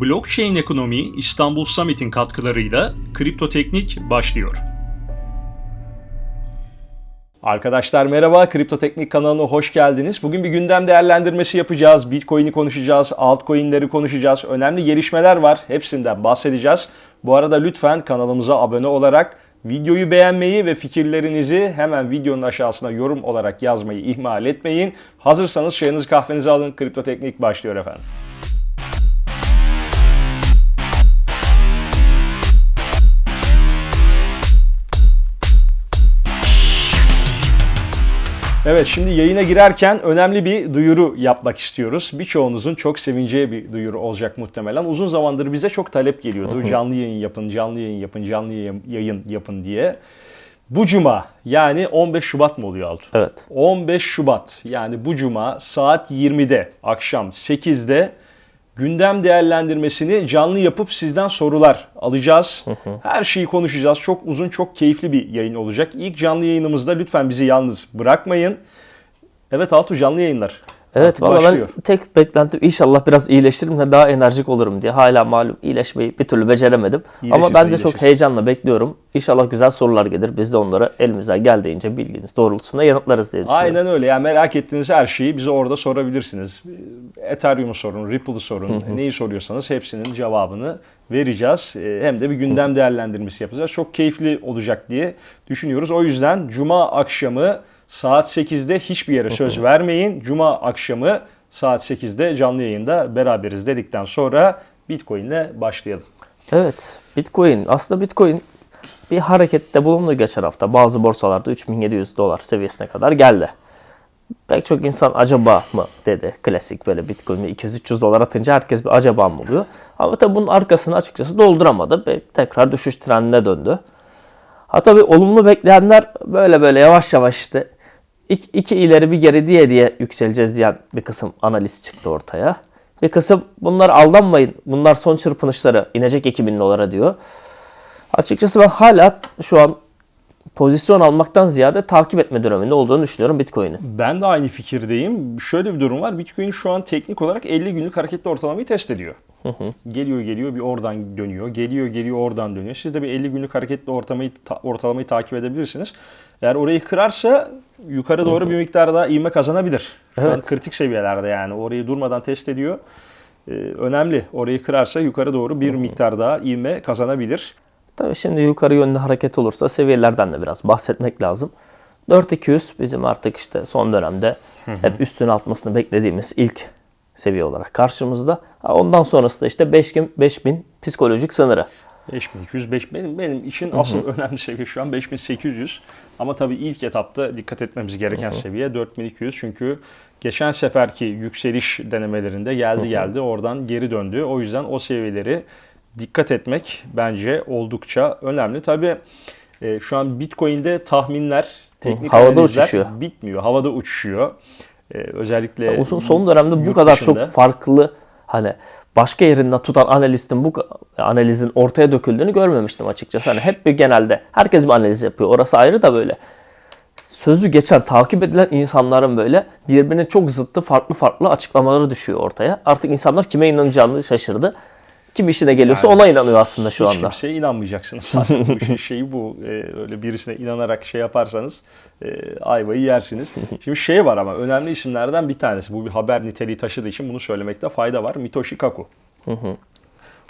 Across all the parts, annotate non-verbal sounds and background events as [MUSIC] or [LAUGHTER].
Blockchain Ekonomi İstanbul Summit'in katkılarıyla Kripto Teknik başlıyor. Arkadaşlar merhaba, Kripto Teknik kanalına hoş geldiniz. Bugün bir gündem değerlendirmesi yapacağız. Bitcoin'i konuşacağız, altcoin'leri konuşacağız. Önemli gelişmeler var. Hepsinden bahsedeceğiz. Bu arada lütfen kanalımıza abone olarak videoyu beğenmeyi ve fikirlerinizi hemen videonun aşağısına yorum olarak yazmayı ihmal etmeyin. Hazırsanız çayınızı kahvenizi alın. Kripto Teknik başlıyor efendim. Evet şimdi yayına girerken önemli bir duyuru yapmak istiyoruz. Birçoğunuzun çok sevineceği bir duyuru olacak muhtemelen. Uzun zamandır bize çok talep geliyordu. Canlı yayın yapın, canlı yayın yapın, canlı yayın- yapın diye. Bu cuma yani 15 Şubat mı oluyor Altu? Evet. 15 Şubat yani bu cuma saat 20'de akşam 8'de gündem değerlendirmesini canlı yapıp sizden sorular alacağız. Her şeyi konuşacağız. Çok uzun, çok keyifli bir yayın olacak. İlk canlı yayınımızda lütfen bizi yalnız bırakmayın. Evet Altu canlı yayınlar. Evet valla ben tek beklentim inşallah biraz iyileştiririm ve daha enerjik olurum diye. Hala malum iyileşmeyi bir türlü beceremedim. İyileşirsin, Ama ben de çok iyileşirsin. heyecanla bekliyorum. İnşallah güzel sorular gelir. Biz de onları elimizden geldiğince bilginiz doğrultusunda yanıtlarız diye düşünüyorum. Aynen öyle. Yani merak ettiğiniz her şeyi bize orada sorabilirsiniz. Ethereum'u sorun, Ripple'ı sorun, neyi soruyorsanız hepsinin cevabını vereceğiz. Ee, Hem de bir gündem değerlendirmesi yapacağız. Çok keyifli olacak diye düşünüyoruz. O yüzden Cuma akşamı saat 8'de hiçbir yere söz vermeyin. Cuma akşamı saat 8'de canlı yayında beraberiz dedikten sonra Bitcoin'le başlayalım. Evet. Bitcoin. Aslında Bitcoin bir harekette bulundu geçen hafta. Bazı borsalarda 3700 dolar seviyesine kadar geldi. Pek çok insan acaba mı dedi. Klasik böyle Bitcoin'e 200-300 dolar atınca herkes bir acaba mı oluyor. Ama tabii bunun arkasını açıkçası dolduramadı. Ve tekrar düşüş trendine döndü. Ha tabii olumlu bekleyenler böyle böyle yavaş yavaş işte iki, iki ileri bir geri diye diye yükseleceğiz diyen bir kısım analiz çıktı ortaya. Bir kısım bunlar aldanmayın bunlar son çırpınışları inecek 2000 dolara diyor. Açıkçası ben hala şu an pozisyon almaktan ziyade takip etme döneminde olduğunu düşünüyorum Bitcoin'in. Ben de aynı fikirdeyim. Şöyle bir durum var. Bitcoin şu an teknik olarak 50 günlük hareketli ortalamayı test ediyor. Geliyor geliyor bir oradan dönüyor. Geliyor geliyor oradan dönüyor. Siz de bir 50 günlük hareketli ortalamayı, ta- ortalamayı takip edebilirsiniz. Eğer orayı kırarsa yukarı doğru bir miktar daha ivme kazanabilir. Evet. kritik seviyelerde yani. Orayı durmadan test ediyor. Ee, önemli. Orayı kırarsa yukarı doğru bir miktar daha ivme kazanabilir. Tabii şimdi yukarı yönlü hareket olursa seviyelerden de biraz bahsetmek lazım. 4200 bizim artık işte son dönemde hep üstüne atmasını beklediğimiz ilk seviye olarak karşımızda. Ondan sonrası da işte 5000 5000 psikolojik sınırı. 5200 5 benim benim için asıl [LAUGHS] önemli seviye şu an 5800. Ama tabii ilk etapta dikkat etmemiz gereken seviye 4200 çünkü geçen seferki yükseliş denemelerinde geldi geldi oradan geri döndü. O yüzden o seviyeleri dikkat etmek bence oldukça önemli. Tabii e, şu an Bitcoin'de tahminler, teknik havada analizler uçuşuyor. bitmiyor. Havada uçuşuyor. E, özellikle Uzun son dönemde bu kadar dışında. çok farklı hani başka yerinden tutan analistin bu analizin ortaya döküldüğünü görmemiştim açıkçası. Hani hep bir genelde herkes bir analiz yapıyor. Orası ayrı da böyle sözü geçen, takip edilen insanların böyle birbirine çok zıttı farklı farklı açıklamaları düşüyor ortaya. Artık insanlar kime inanacağını şaşırdı. Kim işine geliyorsa ona inanıyor aslında şu Hiç anda. kimseye inanmayacaksınız. [LAUGHS] Zaten bu işin şeyi bu. Ee, öyle birisine inanarak şey yaparsanız e, ayvayı yersiniz. [LAUGHS] Şimdi şey var ama önemli isimlerden bir tanesi. Bu bir haber niteliği taşıdığı için bunu söylemekte fayda var. Mitoshi Kaku.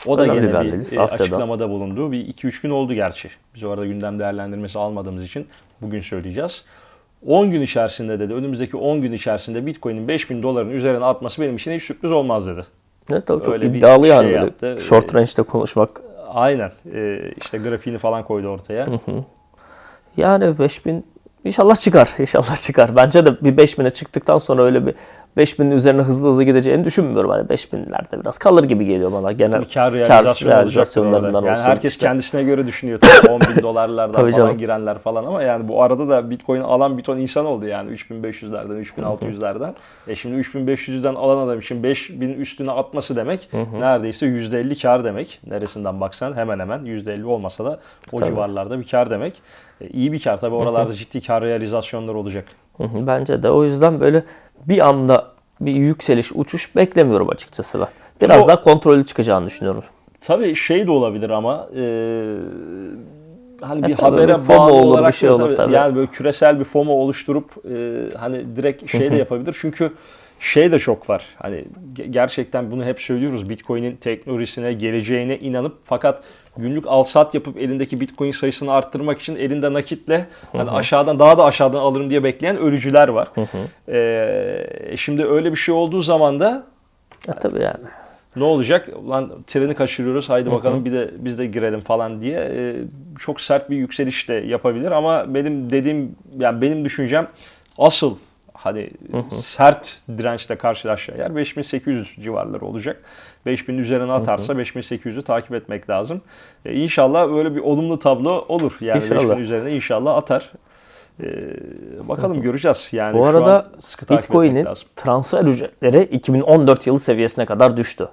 O da Önemli yine bir bir, e, açıklamada bulundu. Bir 2-3 gün oldu gerçi. Biz o arada gündem değerlendirmesi almadığımız için bugün söyleyeceğiz. 10 gün içerisinde dedi, önümüzdeki 10 gün içerisinde Bitcoin'in 5000 doların üzerine atması benim için hiç sürpriz olmaz dedi. Evet, tabii çok Öyle iddialı yani şey böyle yaptı. short range'de konuşmak. Aynen. Ee, işte grafiğini falan koydu ortaya. Yani 5000 inşallah çıkar. [LAUGHS] İnşallah çıkar. Bence de bir 5000'e çıktıktan sonra öyle bir 5000'in üzerine hızlı hızlı gideceğini düşünmüyorum. Hani 5000'lerde biraz kalır gibi geliyor bana genel Bir kar realizasyonu olacaktır realizasyonlarından. Yani olsun. herkes işte. kendisine göre düşünüyor tabii 10 bin [LAUGHS] dolarlardan falan canım. girenler falan ama yani bu arada da Bitcoin alan bir ton insan oldu yani 3500'lerden 3600'lerden. E şimdi 3500'den alan adam için 5000 üstüne atması demek neredeyse %50 kar demek. Neresinden baksan hemen hemen %50 olmasa da o Tabii. civarlarda bir kar demek. E, iyi bir kar tabii oralarda ciddi kar realizasyonları olacak. Hı hı, Bence de o yüzden böyle bir anda bir yükseliş, uçuş beklemiyorum açıkçası ben. Biraz O- daha kontrollü çıkacağını düşünüyorum. Tabii şey de olabilir ama e, hani bir E, habere bir bağlı olur, bir olarak şey da olur tabii. Yani böyle küresel bir FOMO oluşturup e, hani direkt şey de yapabilir. Çünkü şey de çok var. Hani ge- gerçekten bunu hep söylüyoruz. Bitcoin'in teknolojisine, geleceğine inanıp fakat günlük al sat yapıp elindeki Bitcoin sayısını arttırmak için elinde nakitle hani aşağıdan daha da aşağıdan alırım diye bekleyen ölücüler var. E, şimdi öyle bir şey olduğu zaman da Ya, tabii yani. ne olacak? Lan treni kaçırıyoruz haydi bakalım bir de biz de girelim falan diye e, çok sert bir yükseliş de yapabilir ama benim dediğim yani benim düşüncem asıl hani sert dirençle karşılaşacağı yer 5800 civarları olacak. 5000 üzerine atarsa 5800'ü takip etmek lazım. E, inşallah böyle bir olumlu tablo olur. Yani İnşallah. 5000 üzerine inşallah atar. E, bakalım göreceğiz. Yani Bu arada Bitcoin'in transfer ücretleri 2014 yılı seviyesine kadar düştü.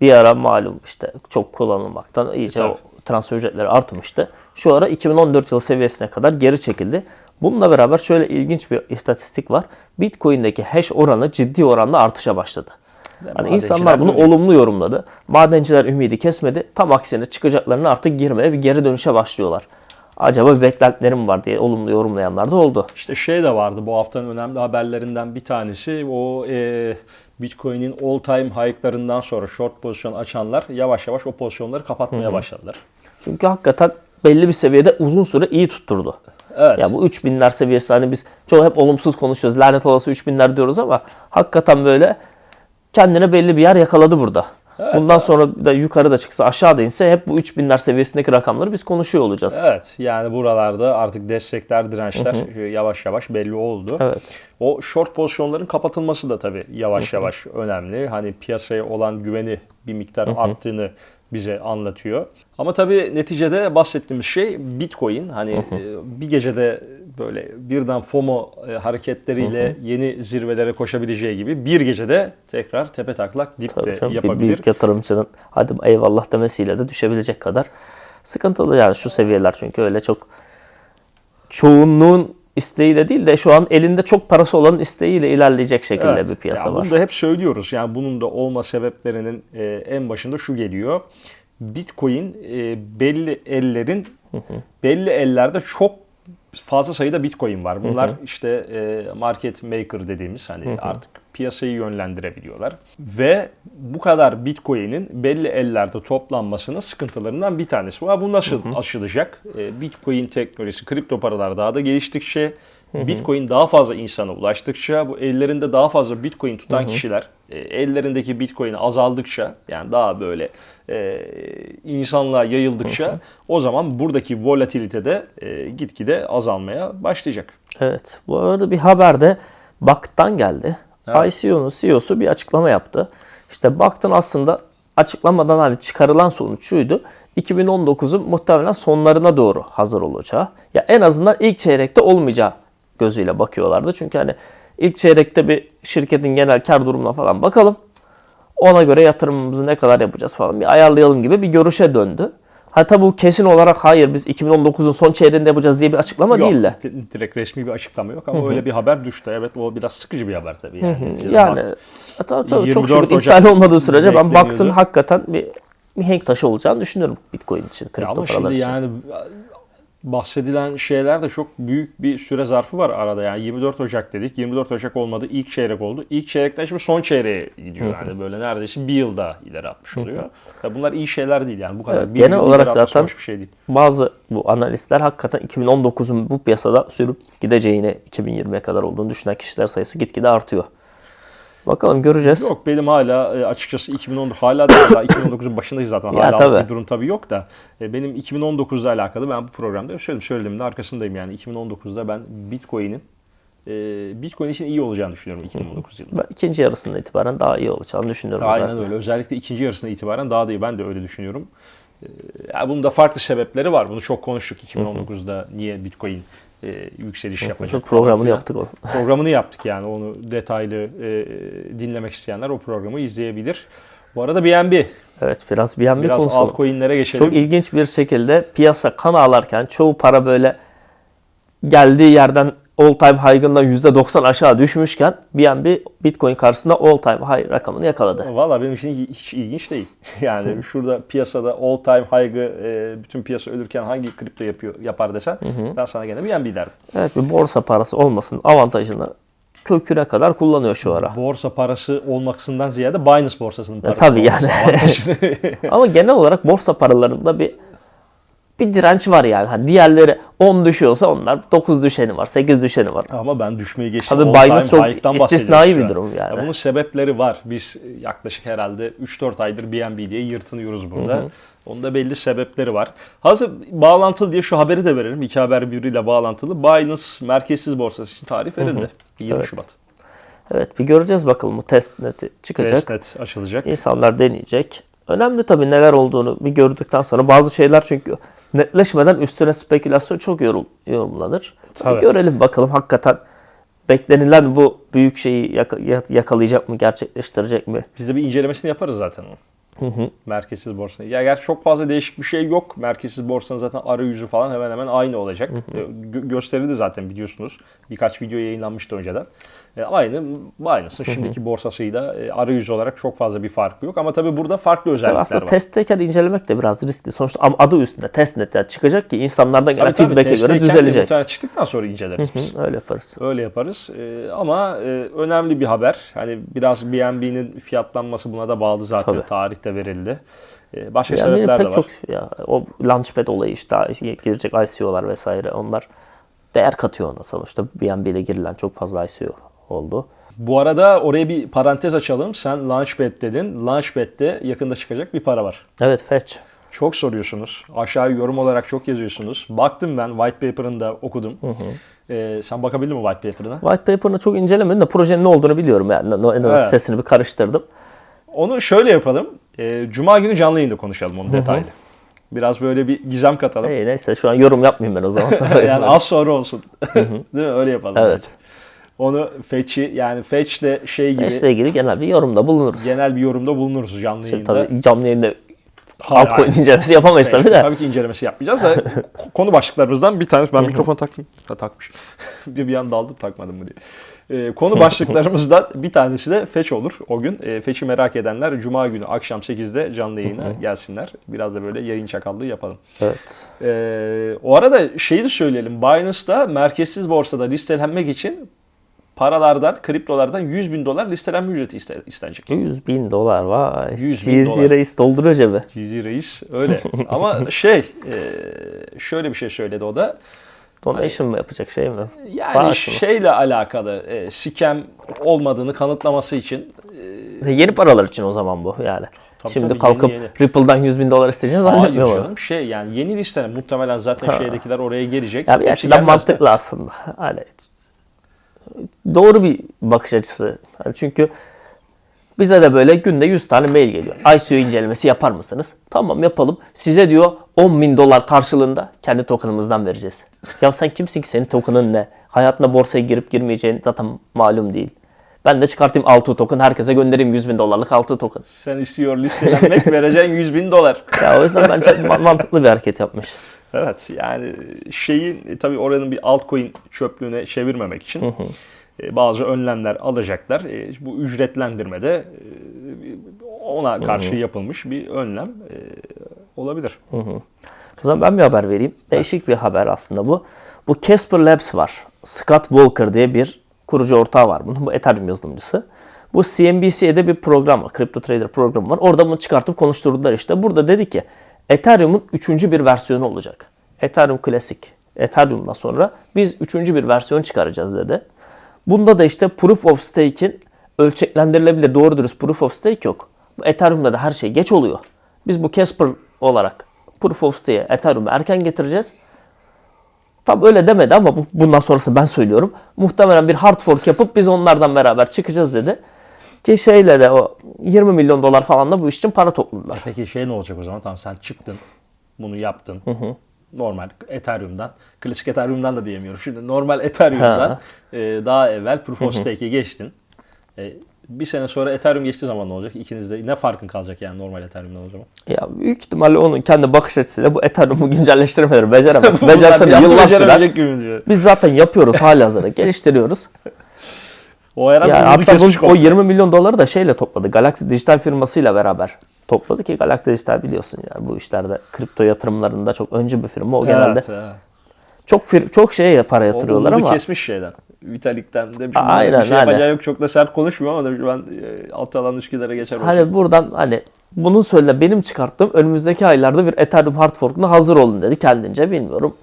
Bir ara malum işte çok kullanılmaktan iyice tabii. Transfer ücretleri artmıştı. Şu ara 2014 yılı seviyesine kadar geri çekildi. Bununla beraber şöyle ilginç bir istatistik var. Bitcoin'deki hash oranı ciddi oranda artışa başladı. Hani insanlar bunu böyle. olumlu yorumladı. Madenciler ümidi kesmedi. Tam aksine çıkacaklarını artık girmeye bir geri dönüşe başlıyorlar. Acaba bir beklentilerim var diye olumlu yorumlayanlar da oldu. İşte şey de vardı bu haftanın önemli haberlerinden bir tanesi o e, Bitcoin'in all time high'larından sonra short pozisyon açanlar yavaş yavaş o pozisyonları kapatmaya başladılar. Çünkü hakikaten belli bir seviyede uzun süre iyi tutturdu. Evet. Ya bu 3000'ler seviyesi hani biz çoğu hep olumsuz konuşuyoruz. Lanet olası 3000'ler diyoruz ama hakikaten böyle kendine belli bir yer yakaladı burada. Bundan sonra da yukarı da çıksa aşağı da inse hep bu 3000'ler seviyesindeki rakamları biz konuşuyor olacağız. Evet yani buralarda artık destekler, dirençler e, yavaş yavaş belli oldu. Evet. O short pozisyonların kapatılması da tabii yavaş yavaş önemli. Hani piyasaya olan güveni bir miktar arttığını bize anlatıyor. Ama tabii neticede bahsettiğimiz şey Bitcoin. Hani e, bir gecede böyle birden FOMO e, hareketleriyle yeni zirvelere koşabileceği gibi bir gecede tekrar tepe taklak dip Tabii de canım, bir yapabilir. büyük yatırımcının hadi eyvallah demesiyle de düşebilecek kadar sıkıntılı yani şu seviyeler çünkü öyle çok çoğunluğun isteğiyle değil de şu an elinde çok parası olanın isteğiyle ilerleyecek şekilde Evet. bir piyasa Ya var. Bunu da hep söylüyoruz. Yani bunun da olma sebeplerinin e, en başında şu geliyor. Bitcoin e, belli ellerin belli ellerde çok fazla sayıda Bitcoin var. Bunlar işte e, market maker dediğimiz hani artık piyasayı yönlendirebiliyorlar. Ve bu kadar Bitcoin'in belli ellerde toplanmasının sıkıntılarından bir tanesi var. Bu nasıl aşılacak? E, Bitcoin teknolojisi, kripto paralar daha da geliştikçe, Bitcoin daha fazla insana ulaştıkça, bu ellerinde daha fazla Bitcoin tutan kişiler, e, ellerindeki Bitcoin azaldıkça, yani daha böyle e, insanlığa yayıldıkça, o zaman buradaki volatilite de e, gitgide azalmaya başlayacak. Evet. Bu arada bir haber de Bakt'tan geldi. ICO'nun CEO'su bir açıklama yaptı. İşte Bakt'ın aslında açıklamadan hani çıkarılan sonuç şuydu. 2019'un muhtemelen sonlarına doğru hazır olacağı. Ya en azından ilk çeyrekte olmayacağı gözüyle bakıyorlardı. Çünkü hani ilk çeyrekte bir şirketin genel kar durumuna falan bakalım. Ona göre yatırımımızı ne kadar yapacağız falan bir ayarlayalım gibi bir görüşe döndü. Ha tabi bu kesin olarak hayır biz 2019'un son çeyreğinde yapacağız diye bir açıklama Yok, değil de. di- direkt resmi bir açıklama yok ama öyle bir haber düştü. Evet o biraz sıkıcı bir haber tabii. Yani, Yani e, tabii, tabii, çok 24 şükür iptal olmadığı sürece ben baktın hakikaten bir mihenk taşı olacağını düşünüyorum Bitcoin için, Ya kripto ama paralar şimdi için. yani bahsedilen şeyler de çok büyük bir süre zarfı var arada. Yani 24 Ocak dedik. 24 Ocak olmadı. İlk çeyrek oldu. İlk çeyrekten şimdi son çeyreğe gidiyor. Yani böyle neredeyse bir yılda ileri atmış oluyor. Ya bunlar iyi şeyler değil yani. Bu kadar. Evet, bir genel olarak zaten bir şey değil. Bazı bu analistler hakikaten 2019'un bu piyasada sürüp gideceğini 2020'ye kadar olduğunu düşünen kişiler sayısı gitgide artıyor. Bakalım göreceğiz. Yok benim hala e, açıkçası 2010 hala da daha 2019'un başındayız zaten. Ya Hala tabii. bir durum tabii yok da e, benim 2019'la alakalı ben bu programda söyledim söylediğimin de arkasındayım yani 2019'da ben Bitcoin'in e, Bitcoin için iyi olacağını düşünüyorum 2019 yılında. Ben ikinci yarısında itibaren daha iyi olacağını düşünüyorum Aynen zaten. öyle. Özellikle ikinci yarısına itibaren daha da iyi. Ben de öyle düşünüyorum. Ee, Ya bunun da farklı sebepleri var. Bunu çok konuştuk 2019'da niye Bitcoin e, yükseliş yapacak. Çok programını falan yaptık onu. [LAUGHS] Programını yaptık yani onu detaylı e, dinlemek isteyenler o programı izleyebilir. Bu arada BNB Evet biraz bir an bir biraz altcoin'lere geçelim. Çok ilginç bir şekilde piyasa kan ağlarken çoğu para böyle geldiği yerden all time high'ından %90 aşağı düşmüşken BNB Bitcoin karşısında all time high rakamını yakaladı. Valla benim için hiç ilginç değil. [LAUGHS] Yani şurada piyasada all time high'ı e, bütün piyasa ölürken hangi kripto yapıyor yapar desen ben sana gene BNB derdim. Evet bir borsa parası olmasının avantajını köküne kadar kullanıyor şu ara. Borsa parası olmasından ziyade Binance borsasının parası. tabii olması yani. [LAUGHS] Ama genel olarak borsa paralarında bir bir direnç var yani. Hani diğerleri 10 düşüyorsa onlar 9 düşeni var, 8 düşeni var. Ama ben düşmeyi geçtim. Tabii Binance çok istisnai bir durum yani. Ya bunun sebepleri var. Biz yaklaşık herhalde 3-4 aydır BNB diye yırtınıyoruz burada. Onun da belli sebepleri var. Hazır bağlantılı diye şu haberi de verelim. İki haber birbiriyle bağlantılı. Binance merkezsiz borsası için tarih verildi. 20 Evet. Şubat. Evet bir göreceğiz bakalım bu testneti çıkacak. Testnet açılacak. İnsanlar deneyecek. Önemli tabii neler olduğunu bir gördükten sonra bazı şeyler çünkü netleşmeden üstüne spekülasyon çok yorum, yorumlanır. Tabii. Görelim bakalım hakikaten beklenilen bu büyük şeyi yaka- ya- yakalayacak mı, gerçekleştirecek mi? Biz de bir incelemesini yaparız zaten onun. Merkezsiz borsanın. Ya gerçi çok fazla değişik bir şey yok. Merkezsiz borsanın zaten arayüzü falan hemen hemen aynı olacak. E, Gö- gösterildi zaten biliyorsunuz. Birkaç video yayınlanmıştı önceden. E, aynı Binance'ın şimdiki borsasıyla e, arayüzü olarak çok fazla bir farkı yok. Ama tabii burada farklı Tabii özellikler aslında var. testteyken incelemek de biraz riskli. Sonuçta adı üstünde testnet yani çıkacak ki insanlardan gelen Tabii tabii, feedback'e göre düzelecek. muhtemelen çıktıktan sonra inceleriz biz. Hı, Öyle yaparız. Öyle yaparız. Ee, ama e, önemli bir haber. Hani biraz BNB'nin fiyatlanması buna da bağlı zaten. Tabii. Tarihte verildi. Ee, başka Yani sebepler de pek var. çok ya, o launchpad olayı işte girecek ICO'lar vesaire onlar değer katıyor ona sonuçta. BNB ile girilen çok fazla ICO oldu. Bu arada oraya bir parantez açalım. Sen Launchpad dedin. Launchpad'de yakında çıkacak bir para var. Evet Fetch. Çok soruyorsunuz. Aşağı yorum olarak çok yazıyorsunuz. Baktım ben white paper'ını da okudum. Ee, sen bakabildin mi white paper'ına? White paper'ını çok incelemedim de projenin ne olduğunu biliyorum yani. En azından Evet. sitesini bir karıştırdım. Onu şöyle yapalım. Ee, Cuma günü canlı yayında konuşalım onu detaylı. Biraz böyle bir gizem katalım. İyi neyse şu an yorum yapmayayım ben o zaman. Sana [LAUGHS] yani az sonra olsun. [LAUGHS] Değil mi? Öyle yapalım. Evet. Onu Fetch'i yani Fetch'le şey gibi Fetch'le ilgili genel bir yorumda bulunuruz. genel bir yorumda bulunuruz canlı Şey, yayında. tabii canlı yayında altcoin hayır. incelemesi yapamayız Fetch'te tabii de. Tabii ki incelemesi yapmayacağız da [LAUGHS] konu başlıklarımızdan bir tanesi. Ben mikrofon takayım. Ha, takmış. bir, bir an daldım takmadım mı diye. Ee, konu başlıklarımızdan bir tanesi de Fetch olur o gün. Ee, Fetch'i merak edenler Cuma günü akşam 8'de canlı yayına gelsinler. Biraz da böyle yayın çakallığı yapalım. Evet. Ee, o arada şeyi de söyleyelim. Binance'da merkezsiz borsada listelenmek için paralardan, kriptolardan 100 bin dolar listelenme ücreti iste- istenecek. 100 bin dolar vay. 100 bin dolar. reis dolduruyor cebi. Cizi Reis öyle. [LAUGHS] Ama şey, e, şöyle bir şey söyledi o da. Donation mı yapacak şey mi? Yani Bağış mı? şeyle alakalı, e, scam olmadığını kanıtlaması için E, Yeni paralar için o zaman bu yani. Tabii, Şimdi tabii, kalkıp yeni, yeni. Ripple'dan 100 bin dolar isteyeceğini hayır zannetmiyorum. ama. canım şey yani yeni listene muhtemelen zaten şeydekiler oraya gelecek. Ya bir açıdan de. mantıklı aslında. Hani doğru bir bakış açısı. Hani çünkü bize de böyle günde 100 tane mail geliyor. ICO incelemesi yapar mısınız? Tamam yapalım. Size diyor 10 bin dolar karşılığında kendi tokenımızdan vereceğiz. Ya sen kimsin ki senin tokenın ne? Hayatına borsaya girip girmeyeceğin zaten malum değil. Ben de çıkartayım 6 token herkese göndereyim 100 bin dolarlık 6 token. Sen istiyor listelenmek [LAUGHS] vereceksin 100 bin dolar. Ya o yüzden bence ma- mantıklı bir hareket yapmış. Evet yani şeyin e, tabii oranın bir altcoin çöplüğüne çevirmemek için e, bazı önlemler alacaklar. E, bu ücretlendirme de e, ona karşı yapılmış bir önlem e, olabilir. O zaman ben bir haber vereyim. Değişik bir haber aslında bu. Bu Casper Labs var. Scott Walker diye bir kurucu ortağı var bunun. Bu Ethereum yazılımcısı. Bu CNBC'de bir program var. Crypto Trader programı var. Orada bunu çıkartıp konuşturdular işte. Burada dedi ki Ethereum'un üçüncü bir versiyonu olacak. Ethereum Classic. Ethereum'dan sonra biz üçüncü bir versiyon çıkaracağız dedi. Bunda da işte Proof of Stake'in ölçeklendirilebilir doğru dürüst Proof of Stake yok. Ethereum'da da her şey geç oluyor. Biz bu Casper olarak Proof of Stake'e Ethereum'u erken getireceğiz. Tam öyle demedi ama bu, bundan sonrası ben söylüyorum. Muhtemelen bir hard fork yapıp biz onlardan beraber çıkacağız dedi. Ki şeyle de o 20 milyon dolar falan da bu iş için para topladılar. Peki şey ne olacak o zaman? Tamam sen çıktın, bunu yaptın. Normal Ethereum'dan, klasik Ethereum'dan da diyemiyorum. Şimdi normal Ethereum'dan Ha. e, daha evvel Proof of Stake'e geçtin. E, Bir sene sonra Ethereum geçtiği zaman ne olacak? İkiniz de ne farkın kalacak yani normal Ethereum'dan o zaman? Ya büyük ihtimalle onun kendi bakış açısıyla bu Ethereum'u güncelleştirmeleri beceremez. [LAUGHS] Becerse de yıllar sürer. Biz zaten yapıyoruz halihazırda [LAUGHS] geliştiriyoruz. O Eren Ya bir umudu hatta bu, o 20 milyon doları da şeyle topladı. Galaxy Dijital firmasıyla beraber topladı ki Dijital biliyorsun ya bu işlerde kripto yatırımlarında çok öncü bir firma. O genelde Evet, evet. çok fir- çok şeye para yatırıyorlar o ama kesmiş şeyden. Vitalik'ten demiş. Aynen, Aynen, bir şey aynen. yapacağı yok çok da sert konuşmuyor ama demiş ben e, alt alan Üsküdar'a geçer olsun. hani buradan hani bunun söyle benim çıkarttığım önümüzdeki aylarda bir Ethereum hard fork'una hazır olun dedi kendince bilmiyorum.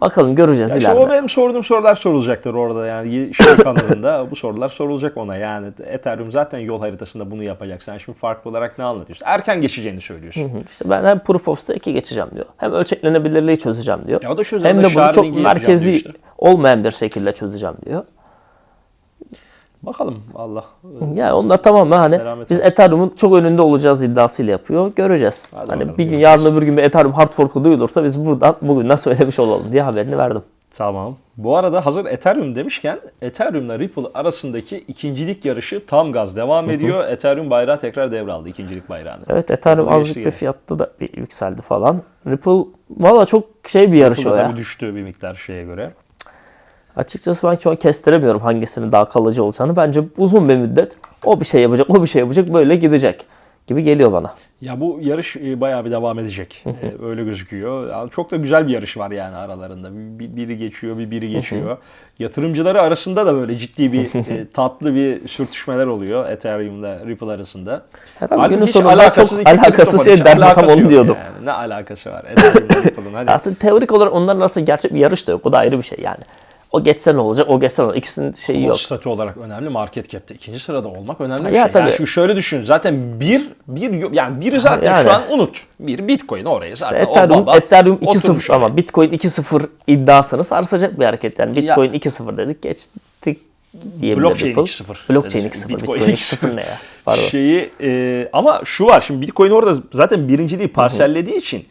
Bakalım göreceğiz Ya işte ileride. o benim sorduğum sorular sorulacaktır orada yani şey [LAUGHS] kanalında bu sorular sorulacak ona yani Ethereum zaten yol haritasında bunu yapacak. Sen şimdi farklı olarak ne anlatıyorsun? Erken geçeceğini söylüyorsun. Hı, İşte ben hem Proof of Stake'e geçeceğim diyor. Hem ölçeklenebilirliği çözeceğim diyor. Ya da hem de bunu çok merkezi işte. olmayan bir şekilde çözeceğim diyor. Bakalım Allah. Yani onlar tamamen hani Selamet biz. Ethereum'un çok önünde olacağız iddiasıyla yapıyor. Göreceğiz. Hadi hani bakalım, bir gün göreceğiz. yarın öbür gün bir Ethereum hard fork'u duyulursa biz buradan bugünden söylemiş olalım diye haberini verdim. Tamam. Bu arada hazır Ethereum demişken Ethereum'la Ripple arasındaki ikincilik yarışı tam gaz devam ediyor. Ethereum bayrağı tekrar devraldı ikincilik bayrağını. Evet Ethereum Bunu azıcık bir fiyatta da bir yükseldi falan. Ripple valla çok şey bir yarış Ripple o ya. düştü bir miktar şeye göre. Açıkçası ben şu an kestiremiyorum hangisinin daha kalıcı olacağını. Bence uzun bir müddet o bir şey yapacak, o bir şey yapacak böyle gidecek gibi geliyor bana. Ya bu yarış e, bayağı bir devam edecek. E, Öyle gözüküyor. Yani çok da güzel bir yarış var yani aralarında. Bir- Biri geçiyor, bir biri geçiyor. Yatırımcıları arasında da böyle ciddi bir [LAUGHS] e, tatlı bir sürtüşmeler oluyor Ethereum'la Ripple arasında. Tabii Halbuki günün sonunda alakasız çok alakasız şey Hiç derdim, tam alakası onu diyordum. Yani. Ne alakası var Ethereum'la Ripple'ın? Aslında teorik olarak onların arasında gerçek bir yarış da yok. O da ayrı bir şey yani. O geçse ne olacak, o geçse ne olacak. İkisinin şeyi yok. statü olarak önemli. Market cap'te ikinci sırada olmak önemli bir Ya şey. tabii. Yani şu şöyle düşün. Zaten bir bir yani biri zaten Yani. şu an unut. Bir Bitcoin oraya zaten. o Ethereum, baba Ethereum oturmuş 2.0 oraya. ama Bitcoin 2.0 iddiasını sarsacak bir hareket. Yani Bitcoin 2.0 dedik geçtik Blockchain Ripple. 2.0 Blockchain dedi. 2.0. Bitcoin Bitcoin 2.0 2.0 ne ya? Pardon. Şeyi e, ama şu var şimdi Bitcoin orada zaten birinciliği parsellediği için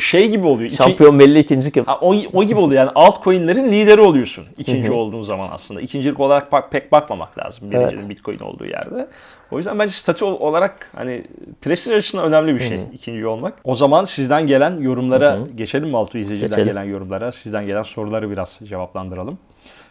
şey gibi oluyor. Şampiyon belli ikinci kim? O, o gibi oluyor yani altcoin'lerin lideri oluyorsun ikinci olduğun zaman aslında. İkincilik olarak pek bakmamak lazım birincinin Evet. Bitcoin olduğu yerde. O yüzden bence statü ol- olarak hani prestij açısından önemli bir şey ikinci olmak. O zaman sizden gelen yorumlara geçelim mi Altu izleyiciden Geçelim. gelen yorumlara? Sizden gelen soruları biraz cevaplandıralım.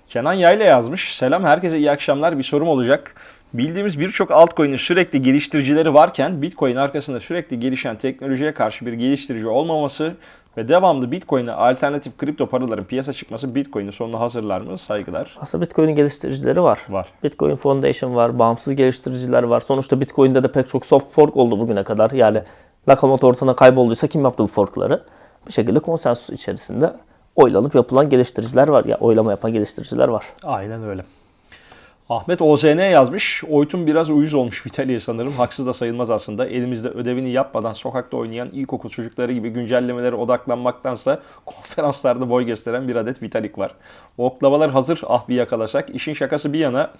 Kenan Yayla yazmış. Selam herkese iyi akşamlar. Bir sorum olacak. Bildiğimiz birçok altcoin'in sürekli geliştiricileri varken Bitcoin arkasında sürekli gelişen teknolojiye karşı bir geliştirici olmaması ve devamlı Bitcoin'e alternatif kripto paraların piyasa çıkması Bitcoin'in sonuna hazırlar mı? Saygılar. Aslında Bitcoin'in geliştiricileri var. Var. Bitcoin Foundation var, bağımsız geliştiriciler var. Sonuçta Bitcoin'de de pek çok soft fork oldu bugüne kadar. Yani Nakamoto ortadan kaybolduysa kim yaptı bu forkları? Bir şekilde konsensus içerisinde oylanıp yapılan geliştiriciler var. Ya oylama yapan geliştiriciler var. Aynen öyle. Ahmet OZN yazmış. Oytun biraz uyuz olmuş [LAUGHS] Vitali'ye sanırım. Haksız da sayılmaz aslında. Elimizde ödevini yapmadan sokakta oynayan ilkokul çocukları gibi güncellemelere odaklanmaktansa konferanslarda boy gösteren bir adet Vitalik var. Oklavalar hazır ah bir yakalasak. İşin şakası bir yana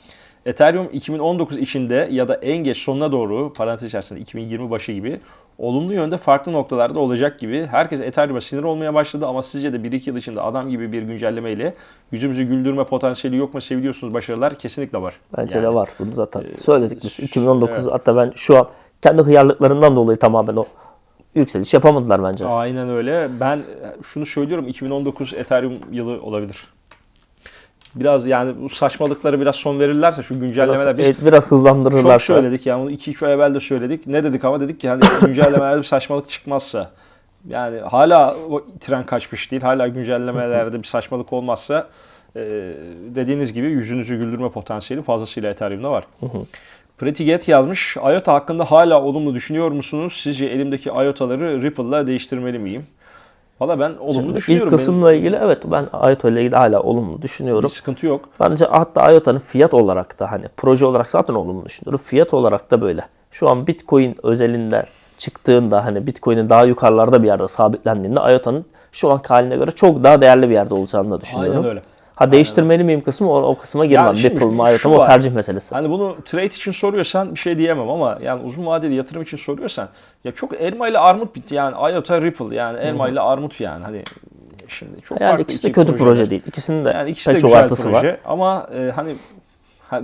Ethereum 2019 içinde ya da en geç sonuna doğru parantez içerisinde 2020 başı gibi olumlu yönde farklı noktalarda olacak gibi. Herkes Ethereum'a sinir olmaya başladı ama sizce de 1-2 yıl içinde adam gibi bir güncellemeyle yüzümüzü güldürme potansiyeli yok mu seviliyorsunuz başarılar? Kesinlikle var. Bence Yani de var. Bunu zaten söyledik biz. 2019 hatta ben şu an kendi hıyarlıklarından dolayı tamamen o yükseliş yapamadılar bence. Aynen öyle. Ben şunu söylüyorum 2019 Ethereum yılı olabilir. Biraz yani bu saçmalıklara biraz son verirlerse şu Biraz, güncellemeler biz evet, biraz hızlandırırlar. çok söyledik yani bunu 2-3 ay evvel de söyledik. Ne dedik ama dedik ki hani [LAUGHS] güncellemelerde bir saçmalık çıkmazsa yani hala o tren kaçmış değil. Hala güncellemelerde bir saçmalık olmazsa e, dediğiniz gibi yüzünüzü güldürme potansiyeli fazlasıyla Ethereum'da var. Pretiget yazmış. IOTA hakkında hala olumlu düşünüyor musunuz? Sizce elimdeki IOTA'ları Ripple'la değiştirmeli miyim? Valla ben olumlu Şimdi düşünüyorum. ilk kısımla ilgili evet ben IOTA ile ilgili hala olumlu Benim düşünüyorum. bir sıkıntı yok. Bence hatta IOTA'nın fiyat olarak da hani proje olarak zaten olumlu düşünüyorum. Fiyat olarak da böyle. Şu an Bitcoin özelinde çıktığında hani Bitcoin'in daha yukarılarda bir yerde sabitlendiğinde IOTA'nın şu an haline göre çok daha değerli bir yerde olacağını da düşünüyorum. Aynen öyle. Ha değiştirmeli miyim kısmı o, o kısma girmem. şimdi şu IOTA mı o tercih meselesi. Hani bunu trade için soruyorsan bir şey diyemem ama yani uzun vadeli yatırım için soruyorsan ya çok elma ile armut bitti yani IOTA Ripple yani elma ile armut yani hani şimdi çok yani farklı ikisi de iki kötü projeler. proje değil. İkisinin de Yani ikisi pek de çok artısı proje var. ama e, hani ha-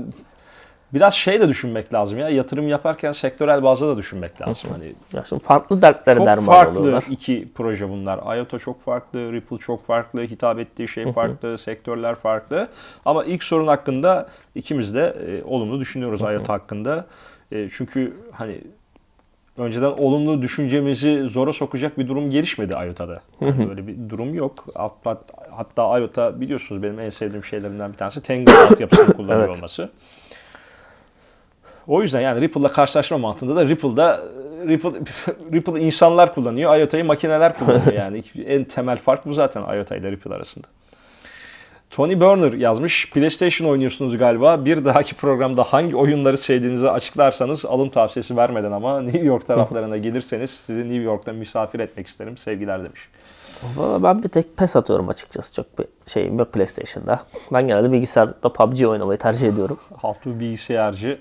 biraz şey de düşünmek lazım ya. Yatırım yaparken sektörel bazda da düşünmek lazım. Hani Ya şimdi farklı dertlere çok derman farklı oluyorlar. iki proje bunlar. IOTA çok farklı, Ripple çok farklı, hitap ettiği şey farklı, sektörler farklı. Ama ilk sorun hakkında ikimiz de e, olumlu düşünüyoruz IOTA hakkında. E, çünkü hani önceden olumlu düşüncemizi zora sokacak bir durum gelişmedi IOTA'da. Yani böyle bir durum yok. Hatta IOTA biliyorsunuz benim en sevdiğim şeylerinden bir tanesi Tango altyapısını [COUGHS] kullanıyor Evet. olması. O yüzden yani Ripple'la karşılaşma mantığında da Ripple'da Ripple, [LAUGHS] Ripple insanlar kullanıyor, IOTA'yı makineler kullanıyor. Yani en temel fark bu zaten IOTA ile Ripple arasında. Tony Burner yazmış. PlayStation oynuyorsunuz galiba. Bir dahaki programda hangi oyunları sevdiğinizi açıklarsanız alım tavsiyesi vermeden ama New York taraflarına [LAUGHS] gelirseniz sizi New York'ta misafir etmek isterim. Sevgiler demiş. Valla ben bir tek PES atıyorum açıkçası çok bir şeyim yok PlayStation'da. Ben genelde bilgisayarda PUBG oynamayı tercih ediyorum. [LAUGHS] Halklı bilgisayarcı.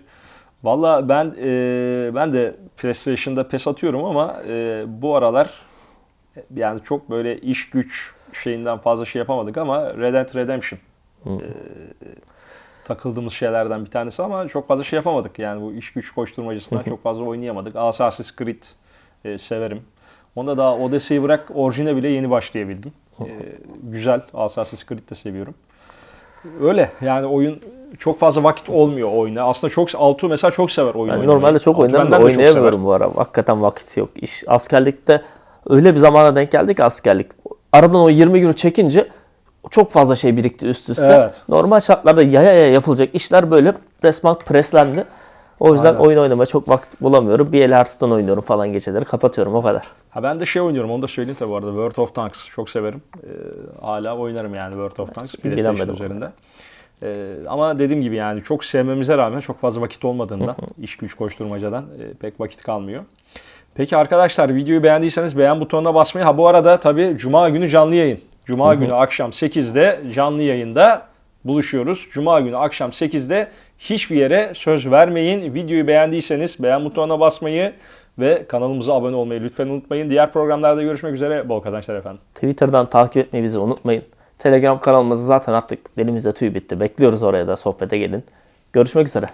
Valla ben e, ben de PlayStation'da pes atıyorum ama e, bu aralar yani çok böyle iş güç şeyinden fazla şey yapamadık ama Red Dead Redemption e, takıldığımız şeylerden bir tanesi ama çok fazla şey yapamadık. Yani bu iş güç koşturmacısından çok fazla oynayamadık. Assassin's Creed e, severim. Onda daha Odyssey'i bırak orijine bile yeni başlayabildim. E, güzel. Assassin's Creed de seviyorum. Öyle yani oyun çok fazla vakit olmuyor oyuna. Aslında çok Altu mesela çok sever oyun oynamayı. normalde çok oynarım da oynayamıyorum bu ara. Hakikaten vakit yok. İş, askerlikte öyle bir zamana denk geldik ki askerlik. Aradan o 20 günü çekince çok fazla şey birikti üst üste. Evet. Normal şartlarda yaya yaya yapılacak işler böyle resmen preslendi. O yüzden Aynen. oyun oynamaya çok vakit bulamıyorum. Bir el Hearthstone oynuyorum falan geceleri. Kapatıyorum o kadar. Ha ben de şey oynuyorum onu da söyleyeyim tabii bu arada. World of Tanks çok severim. Ee, hala oynarım yani World of Tanks PlayStation ilgilenmedim. üzerinde. Ee, ama dediğim gibi yani çok sevmemize rağmen çok fazla vakit olmadığından iş güç koşturmacadan e, pek vakit kalmıyor. Peki arkadaşlar videoyu beğendiyseniz beğen butonuna basmayı. Ha bu arada tabii Cuma günü canlı yayın. Cuma günü akşam 8'de canlı yayında buluşuyoruz. Cuma günü akşam 8'de hiçbir yere söz vermeyin. Videoyu beğendiyseniz beğen butonuna basmayı ve kanalımıza abone olmayı lütfen unutmayın. Diğer programlarda görüşmek üzere. Bol kazançlar efendim. Twitter'dan takip etmeyi bizi unutmayın. Telegram kanalımızı zaten attık. Elimizde tüy bitti. Bekliyoruz oraya da sohbete gelin. Görüşmek üzere.